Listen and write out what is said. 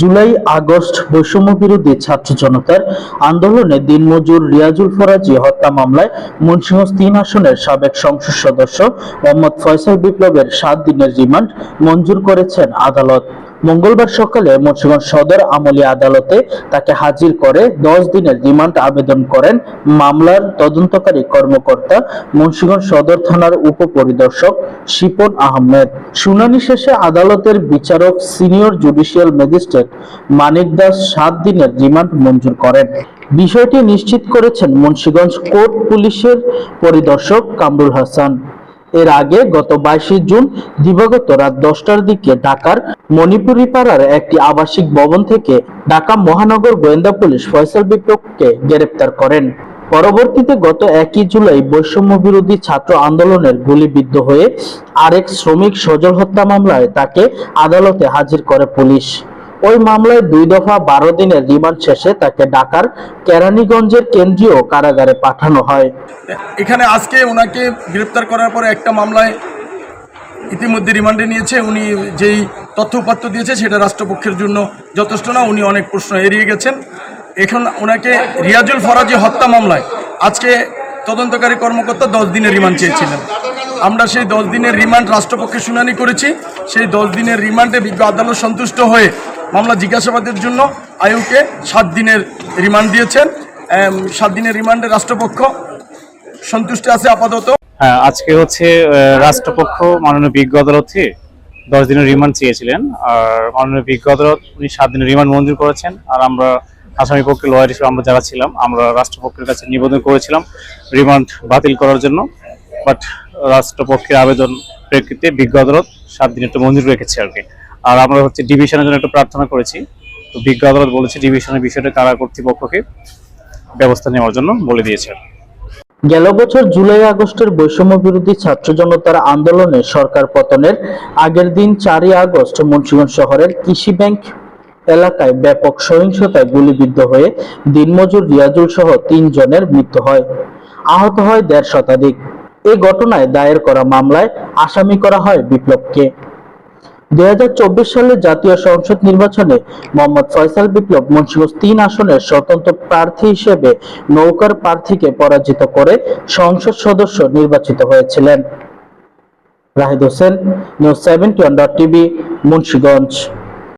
July, August বৈষম্য বিরোধী ছাত্র জনতার আন্দোলনে দিনমজুর রিয়াজুল ফরাজি হত্যা মামলায় মুন্সিগঞ্জ তিন আসনের সাবেক সংসদ সদস্য মোহাম্মদ ফয়সাল বিপ্লবের সাত দিনের রিমান্ড মঞ্জুর করেছেন আদালত। মঙ্গলবার সকালে মুন্সিগঞ্জ সদর আমলি আদালতে তাকে হাজির করে দশ দিনের রিমান্ড আবেদন করেন মামলার তদন্তকারী কর্মকর্তা মুন্সিগঞ্জ সদর থানার উপপরিদর্শক শিপন আহমেদ। শুনানি শেষে আদালতের বিচারক senior judicial magistrate Manik Das সাত দিনের রিমান্ড মঞ্জুর করেন। বিষয়টি নিশ্চিত করেছেন মুন্সিগঞ্জ কোর্ট পুলিশের পরিদর্শক কামরুল হাসান। এর আগে গত বাইশে জুন দিবাগত রাত দশটার দিকে ঢাকার মণিপুরি পাড়ার একটি আবাসিক ভবন থেকে ঢাকা মহানগর গোয়েন্দা পুলিশ ফয়সাল বিপ্লবকে গ্রেপ্তার করেন। পরবর্তীতে গত একই জুলাই বৈষম্য বিরোধী ছাত্র আন্দোলনের গুলিবিদ্ধ হয়ে আরেক শ্রমিক সজল হত্যা মামলায় তাকে আদালতে হাজির করে পুলিশ। ওই মামলায় দুই দফা বারো দিনের রিমান্ড শেষে তাকে ঢাকার কেরানীগঞ্জের কেন্দ্রীয় কারাগারে পাঠানো হয়। এখানে আজকে ওনাকে গ্রেপ্তার করার পরে একটা মামলায় ইতিমধ্যে রিমান্ডে নিয়েছে। উনি যেই তথ্য উপাত্ত দিয়েছে সেটা রাষ্ট্রপক্ষের জন্য যথেষ্ট না, উনি অনেক প্রশ্ন এড়িয়ে গেছেন। এখন ওনাকে রিয়াজুল ফরাজি হত্যা মামলায় আজকে তদন্তকারী কর্মকর্তা দশ দিনের রিমান্ড চেয়েছিলেন। আমরা সেই দশ দিনের রিমান্ড রাষ্ট্রপক্ষে শুনানি করেছি। সেই দশ দিনের রিমান্ডে বিজ্ঞ আদালত সন্তুষ্ট হয়ে মামলা জিজ্ঞাসাবাদের জন্য আয়ুকে সাত দিনের রিমান্ড দিয়েছেন। সাত দিনের রিমান্ডে রাষ্ট্রপক্ষ সন্তুষ্ট আছে আপাতত। হ্যাঁ আজকে হচ্ছে রাষ্ট্রপক্ষ মাননীয় বিজ্ঞ আদালতে দশ দিনের রিমান্ড চেয়েছিলেন। আর মাননীয় বিজ্ঞ আদালত, উনি সাত দিনের রিমান্ড মঞ্জুর করেছেন। আর আমরা আসামি পক্ষে লয়ার হিসেবে আমরা যারা ছিলাম, আমরা রাষ্ট্রপক্ষের কাছে নিবেদন করেছিলাম রিমান্ড বাতিল করার জন্য। বাট রাষ্ট্রপক্ষের আবেদন প্রেক্ষিতে বিজ্ঞ আদালত সাত দিন একটু মঞ্জুর রেখেছে আর কি। আর আমরা হচ্ছে ডিভিশনের জন্য একটু প্রার্থনা করেছি। তো বিজ্ঞ আদালত বলেছে ডিভিশনের বিষয়টা কারা কর্তৃপক্ষকে ব্যবস্থা নেওয়ার জন্য বলে দিয়েছে। গেল বছর জুলাই আগস্টের বৈষম্য বিরোধী ছাত্র জনতার আন্দোলনে সরকার পতনের আগের দিন চারই আগস্ট মুন্সিগঞ্জ শহরের কৃষি ব্যাংক এলাকায় ব্যাপক সহিংসতায় গুলিবিদ্ধ হয়ে দিনমজুর রিয়াজুল সহ তিন জনের মৃত্যু হয়। আহত হয় দেড় শতাধিক। এ ঘটনায় দায়ের করা মামলায় আসামি করা হয় বিপ্লবকে। দুই সালে জাতীয় সংসদ নির্বাচনে মোহাম্মদ ফয়সাল বিপ্লব মুন্সিগঞ্জ তিন আসনের স্বতন্ত্র প্রার্থী হিসেবে নৌকার প্রার্থীকে পরাজিত করে সংসদ সদস্য নির্বাচিত হয়েছিলেন। Rahid Hossain, news seventy one dot TV, Munshiganj.